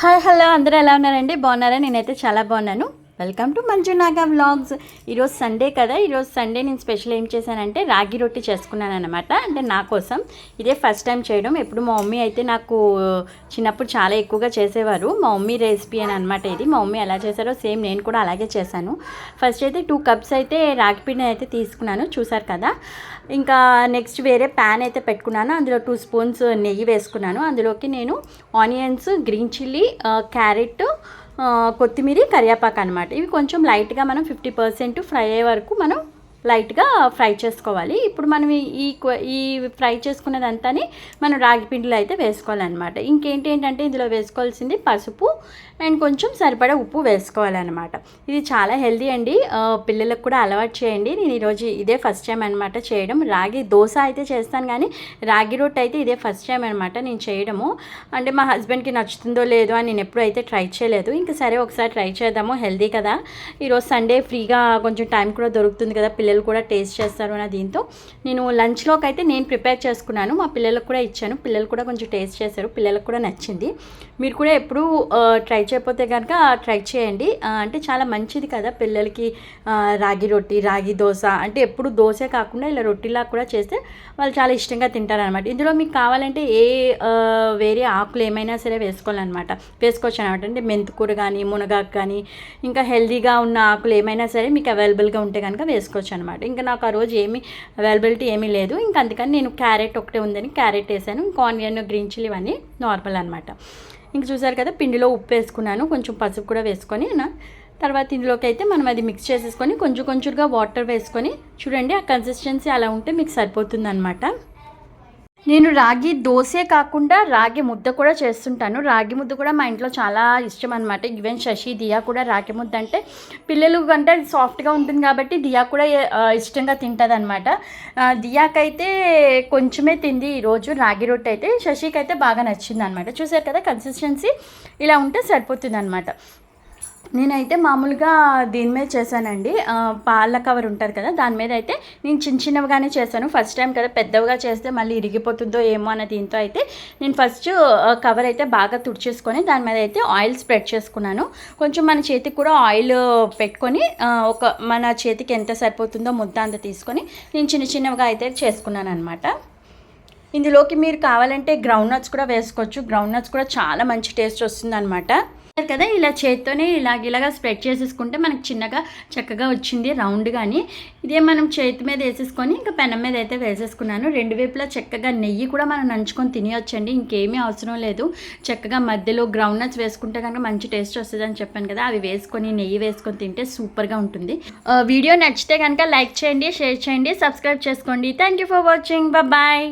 Hi hello అందరూ ఎలా ఉన్నారండి? బాగున్నారా? నేనైతే చాలా బాగున్నాను. Welcome to Manjunaga vlogs. ఈరోజు సండే కదా. ఈరోజు సండే నేను స్పెషల్ ఏం చేశానంటే రాగి రొట్టి చేసుకున్నాను అనమాట అంటే నా కోసం. ఇదే ఫస్ట్ టైం చేయడం. ఎప్పుడు మా మమ్మీ అయితే నాకు చిన్నప్పుడు చాలా ఎక్కువగా చేసేవారు. మా మమ్మీ రెసిపీ అని అనమాట ఇది. మా మమ్మీ ఎలా చేశారో సేమ్ నేను కూడా అలాగే చేశాను. ఫస్ట్ అయితే టూ కప్స్ అయితే రాగి పిండి అయితే తీసుకున్నాను. చూసారు కదా. ఇంకా నెక్స్ట్ వేరే ప్యాన్ అయితే పెట్టుకున్నాను. అందులో టూ స్పూన్స్ నెయ్యి వేసుకున్నాను. అందులోకి నేను ఆనియన్స్ గ్రీన్ చిల్లీ క్యారెట్ కొత్తిమీర కరివేపాకు అనమాట ఇవి కొంచెం లైట్గా మనం ఫిఫ్టీ పర్సెంట్ ఫ్రై అయ్యే వరకు మనం లైట్గా ఫ్రై చేసుకోవాలి. ఇప్పుడు మనం ఈ- ఈ క్వ- ఈ ఫ్రై చేసుకున్నదంతాని మనం రాగి పిండిలో అయితే వేసుకోవాలన్నమాట. ఇంకేంటి ఏంటంటే ఇందులో వేసుకోవాల్సింది పసుపు అండ్ కొంచెం సరిపడా ఉప్పు వేసుకోవాలన్నమాట. ఇది చాలా హెల్దీ అండి. పిల్లలకు కూడా అలవాటు చేయండి. నేను ఈరోజు ఇదే ఫస్ట్ టైం అనమాట చేయడం. రాగి దోశ అయితే చేస్తాను కానీ రాగి రొట్టె అయితే ఇదే ఫస్ట్ టైం అనమాట నేను చేయడము. అంటే మా హస్బెండ్కి నచ్చుతుందో లేదో అని నేను ఎప్పుడు అయితే ట్రై చేయలేదు. ఇంకా సరే ఒకసారి ట్రై చేద్దాము. హెల్దీ కదా. ఈరోజు సండే ఫ్రీగా కొంచెం టైం కూడా దొరుకుతుంది కదా పిల్లలు పిల్లలు కూడా టేస్ట్ చేస్తారు అన్న దీంతో నేను లంచ్లోకి అయితే నేను ప్రిపేర్ చేసుకున్నాను. మా పిల్లలకు కూడా ఇచ్చాను. పిల్లలు కూడా కొంచెం టేస్ట్ చేశారు. పిల్లలకు కూడా నచ్చింది. మీరు కూడా ఎప్పుడూ ట్రై చేయకపోతే కనుక ట్రై చేయండి. అంటే చాలా మంచిది కదా పిల్లలకి రాగి రొట్టి రాగి దోశ. అంటే ఎప్పుడు దోశ కాకుండా ఇలా రొట్టిలా కూడా చేస్తే వాళ్ళు చాలా ఇష్టంగా తింటారనమాట ఇందులో మీకు కావాలంటే ఏ వేరే ఆకులు ఏమైనా సరే వేసుకోవాలన్నమాట. వేసుకోవచ్చు అనమాట అంటే మెంతికూర కానీ మునగాకు కానీ ఇంకా హెల్దీగా ఉన్న ఆకులు ఏమైనా సరే మీకు అవైలబుల్గా ఉంటే కనుక వేసుకోవచ్చు అనమాట. ఇంకా నాకు ఆ రోజు ఏమీ అవైలబిలిటీ ఏమీ లేదు. ఇంకా అందుకని నేను క్యారెట్ ఒకటే ఉందని క్యారెట్ వేసాను. ఇంకా ఆనియన్ గ్రీన్ చిల్లీ ఇవన్నీ నార్మల్ అనమాట. ఇంక చూసారు కదా పిండిలో ఉప్పు వేసుకున్నాను. కొంచెం పసుపు కూడా వేసుకొని నా తర్వాత ఇందులోకి అయితే మనం అది మిక్స్ చేసేసుకొని కొంచెం కొంచెంగా వాటర్ వేసుకొని చూడండి ఆ కన్సిస్టెన్సీ అలా ఉంటే మీకు సరిపోతుంది అనమాట నేను రాగి దోసే కాకుండా రాగి ముద్ద కూడా చేస్తుంటాను. రాగి ముద్ద కూడా మా ఇంట్లో చాలా ఇష్టం అనమాట ఈవెన్ శశి దియా కూడా రాగి ముద్ద అంటే పిల్లలు అంటే సాఫ్ట్గా ఉంటుంది కాబట్టి దియా కూడా ఇష్టంగా తింటుంది అనమాట దియాకైతే కొంచెమే తింది ఈరోజు రాగి రొట్టె అయితే శశికి అయితే బాగా నచ్చింది అనమాట చూసారు కదా కన్సిస్టెన్సీ ఇలా ఉంటే సరిపోతుంది అనమాట నేనైతే మామూలుగా దీని మీద చేశానండి. పాల కవర్ ఉంటుంది కదా దాని మీద అయితే నేను చిన్న చిన్నవిగానే చేశాను. ఫస్ట్ టైం కదా పెద్దవిగా చేస్తే మళ్ళీ ఇరిగిపోతుందో ఏమో అన్న దీంతో అయితే నేను ఫస్ట్ కవర్ అయితే బాగా తుడిచేసుకొని దాని మీద అయితే ఆయిల్ స్ప్రెడ్ చేసుకున్నాను. కొంచెం మన చేతికి కూడా ఆయిల్ పెట్టుకొని ఒక మన చేతికి ఎంత సరిపోతుందో ముద్ద అంత తీసుకొని నేను చిన్న చిన్నవిగా అయితే చేసుకున్నాను అనమాట ఇందులోకి మీరు కావాలంటే గ్రౌండ్ నట్స్ కూడా వేసుకోవచ్చు. గ్రౌండ్ నట్స్ కూడా చాలా మంచి టేస్ట్ వస్తుంది అనమాట కదా ఇలా చేత్తోనే ఇలాగ ఇలాగా స్ప్రెడ్ చేసేసుకుంటే మనకి చిన్నగా చక్కగా వచ్చింది రౌండ్ కానీ ఇదే మనం చేతి మీద వేసేసుకొని ఇంకా పెనం మీద అయితే వేసేసుకున్నాను. రెండు వైపులా చక్కగా నెయ్యి కూడా మనం నంచుకొని తినేయొచ్చండి. ఇంకేమీ అవసరం లేదు. చక్కగా మధ్యలో గ్రౌండ్ నట్స్ వేసుకుంటే కనుక మంచి టేస్ట్ వస్తుంది అని చెప్పాను కదా అవి వేసుకొని నెయ్యి వేసుకొని తింటే సూపర్గా ఉంటుంది. వీడియో నచ్చితే కనుక లైక్ చేయండి షేర్ చేయండి సబ్స్క్రైబ్ చేసుకోండి. Thank you for watching bye